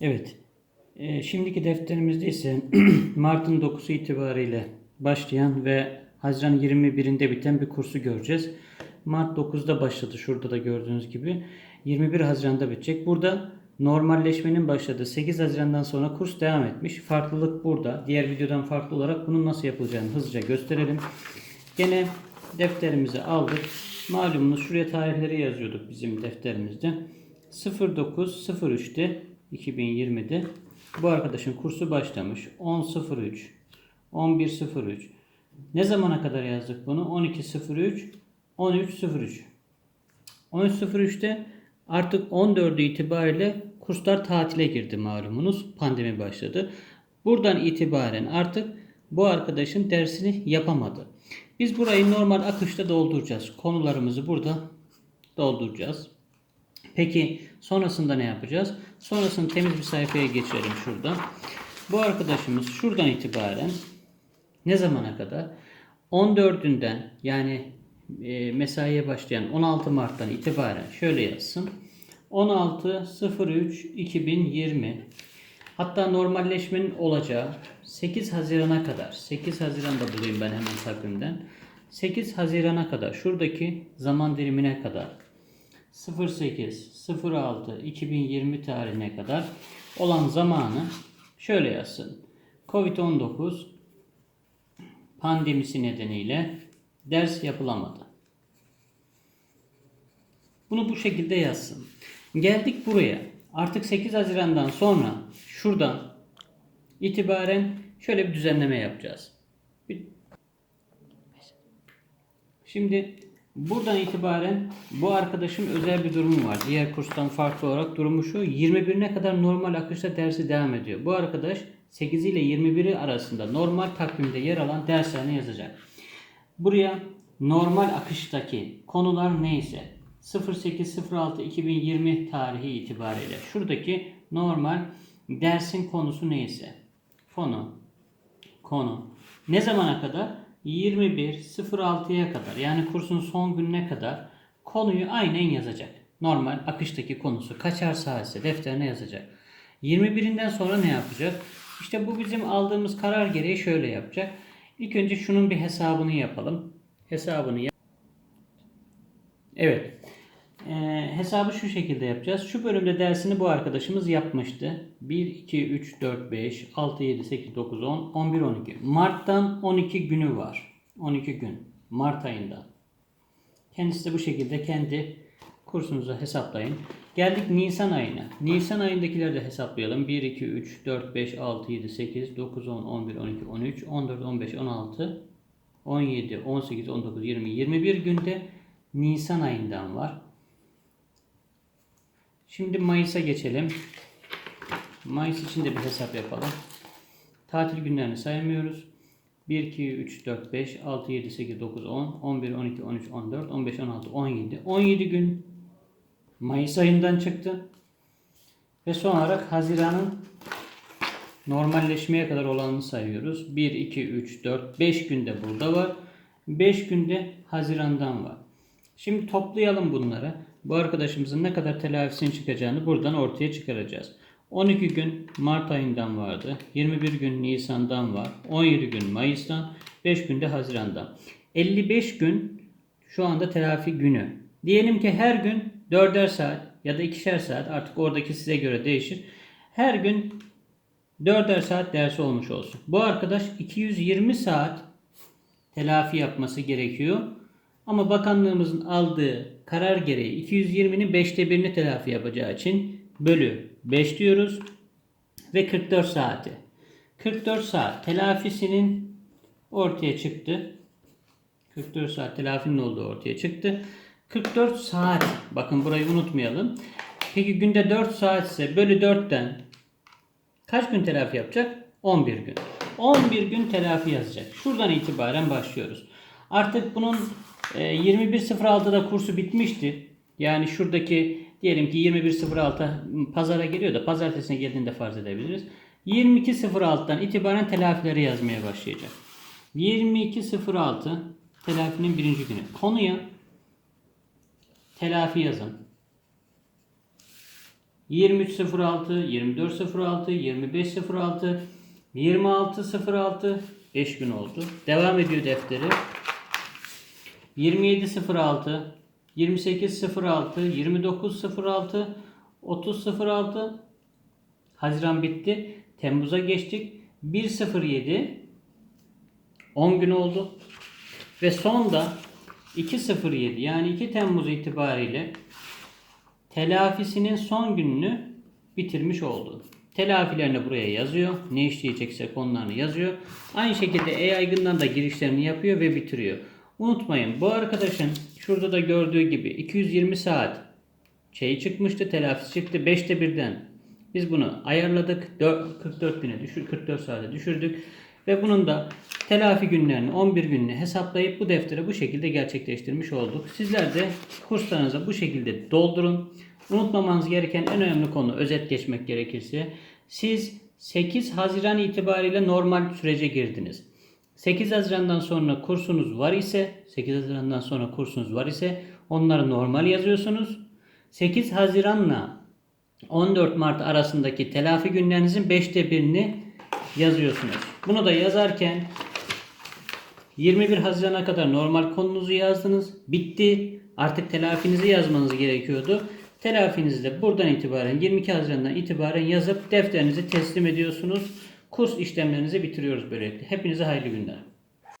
Evet. Ee, şimdiki defterimizde ise Mart'ın 9'u itibariyle başlayan ve Haziran 21'inde biten bir kursu göreceğiz. Mart 9'da başladı. Şurada da gördüğünüz gibi. 21 Haziran'da bitecek. Burada normalleşmenin başladığı 8 Haziran'dan sonra kurs devam etmiş. Farklılık burada. Diğer videodan farklı olarak bunun nasıl yapılacağını hızlıca gösterelim. Gene defterimizi aldık. Malumunuz şuraya tarihleri yazıyorduk bizim defterimizde. 09.03'te 2020'de bu arkadaşın kursu başlamış. 10.03 11.03 Ne zamana kadar yazdık bunu? 12.03 13.03 13.03'te artık 14'ü itibariyle kurslar tatile girdi malumunuz. Pandemi başladı. Buradan itibaren artık bu arkadaşın dersini yapamadı. Biz burayı normal akışta dolduracağız. Konularımızı burada dolduracağız. Peki sonrasında ne yapacağız? Sonrasında temiz bir sayfaya geçelim şuradan. Bu arkadaşımız şuradan itibaren ne zamana kadar? 14'ünden yani e, mesaiye başlayan 16 Mart'tan itibaren şöyle yazsın. 16.03.2020 Hatta normalleşmenin olacağı 8 Haziran'a kadar 8 Haziran'da bulayım ben hemen takvimden. 8 Haziran'a kadar şuradaki zaman dilimine kadar 08 06 2020 tarihine kadar olan zamanı şöyle yazsın. Covid-19 pandemisi nedeniyle ders yapılamadı. Bunu bu şekilde yazsın. Geldik buraya. Artık 8 Haziran'dan sonra şuradan itibaren şöyle bir düzenleme yapacağız. Şimdi buradan itibaren bu arkadaşın özel bir durumu var. Diğer kurstan farklı olarak durumu şu. 21'ine kadar normal akışta dersi devam ediyor. Bu arkadaş 8 ile 21'i arasında normal takvimde yer alan derslerini yazacak. Buraya normal akıştaki konular neyse 08.06.2020 tarihi itibariyle şuradaki normal dersin konusu neyse konu konu ne zamana kadar 21.06'ya kadar yani kursun son gününe kadar konuyu aynen yazacak. Normal akıştaki konusu kaçar saatse defterine yazacak. 21'inden sonra ne yapacak? İşte bu bizim aldığımız karar gereği şöyle yapacak. İlk önce şunun bir hesabını yapalım. Hesabını yap. Evet. Ee, hesabı şu şekilde yapacağız. Şu bölümde dersini bu arkadaşımız yapmıştı. 1, 2, 3, 4, 5, 6, 7, 8, 9, 10, 11, 12. Mart'tan 12 günü var. 12 gün. Mart ayından. Kendisi de bu şekilde kendi kursunuzu hesaplayın. Geldik Nisan ayına. Nisan ayındakileri de hesaplayalım. 1, 2, 3, 4, 5, 6, 7, 8, 9, 10, 11, 12, 13, 14, 15, 16, 17, 18, 19, 20, 21 günde Nisan ayından var. Şimdi Mayıs'a geçelim. Mayıs için de bir hesap yapalım. Tatil günlerini saymıyoruz. 1, 2, 3, 4, 5, 6, 7, 8, 9, 10, 11, 12, 13, 14, 15, 16, 17. 17 gün Mayıs ayından çıktı. Ve son olarak Haziran'ın normalleşmeye kadar olanını sayıyoruz. 1, 2, 3, 4, 5 günde burada var. 5 günde Haziran'dan var. Şimdi toplayalım bunları. Bu arkadaşımızın ne kadar telafisinin çıkacağını buradan ortaya çıkaracağız. 12 gün Mart ayından vardı. 21 gün Nisan'dan var. 17 gün Mayıs'tan. 5 günde Haziran'dan. 55 gün şu anda telafi günü. Diyelim ki her gün 4'er saat ya da 2'şer saat artık oradaki size göre değişir. Her gün 4'er saat dersi olmuş olsun. Bu arkadaş 220 saat telafi yapması gerekiyor. Ama bakanlığımızın aldığı karar gereği 220'nin 5'te 1'ini telafi yapacağı için bölü 5 diyoruz ve 44 saati. 44 saat telafisinin ortaya çıktı. 44 saat telafinin olduğu ortaya çıktı. 44 saat bakın burayı unutmayalım. Peki günde 4 saat ise bölü 4'ten kaç gün telafi yapacak? 11 gün. 11 gün telafi yazacak. Şuradan itibaren başlıyoruz. Artık bunun 21.06'da kursu bitmişti. Yani şuradaki diyelim ki 21.06 pazara geliyor da pazartesine geldiğinde farz edebiliriz. 22.06'dan itibaren telafileri yazmaya başlayacak. 22.06 telafinin birinci günü. Konuya telafi yazın. 2306, 2406, 2506, 2606 5 gün oldu. Devam ediyor defteri. 2706, 2806, 2906, 3006 Haziran bitti. Temmuz'a geçtik. 107 10 gün oldu. Ve son da 207 yani 2 Temmuz itibariyle telafisinin son gününü bitirmiş oldu. Telafilerini buraya yazıyor. Ne işleyecekse konularını yazıyor. Aynı şekilde e-yaygından da girişlerini yapıyor ve bitiriyor. Unutmayın bu arkadaşın şurada da gördüğü gibi 220 saat şey çıkmıştı telafisi çıktı 5'te birden. Biz bunu ayarladık. 4, 44 güne düşür, 44 saate düşürdük. Ve bunun da telafi günlerini 11 gününü hesaplayıp bu deftere bu şekilde gerçekleştirmiş olduk. Sizler de kurslarınıza bu şekilde doldurun. Unutmamanız gereken en önemli konu özet geçmek gerekirse siz 8 Haziran itibariyle normal sürece girdiniz. 8 Haziran'dan sonra kursunuz var ise 8 Haziran'dan sonra kursunuz var ise onları normal yazıyorsunuz. 8 Haziran'la 14 Mart arasındaki telafi günlerinizin 5'te birini yazıyorsunuz. Bunu da yazarken 21 Haziran'a kadar normal konunuzu yazdınız. Bitti. Artık telafinizi yazmanız gerekiyordu. Telafinizi de buradan itibaren 22 Haziran'dan itibaren yazıp defterinizi teslim ediyorsunuz. Kurs işlemlerinizi bitiriyoruz böylelikle. Hepinize hayırlı günler.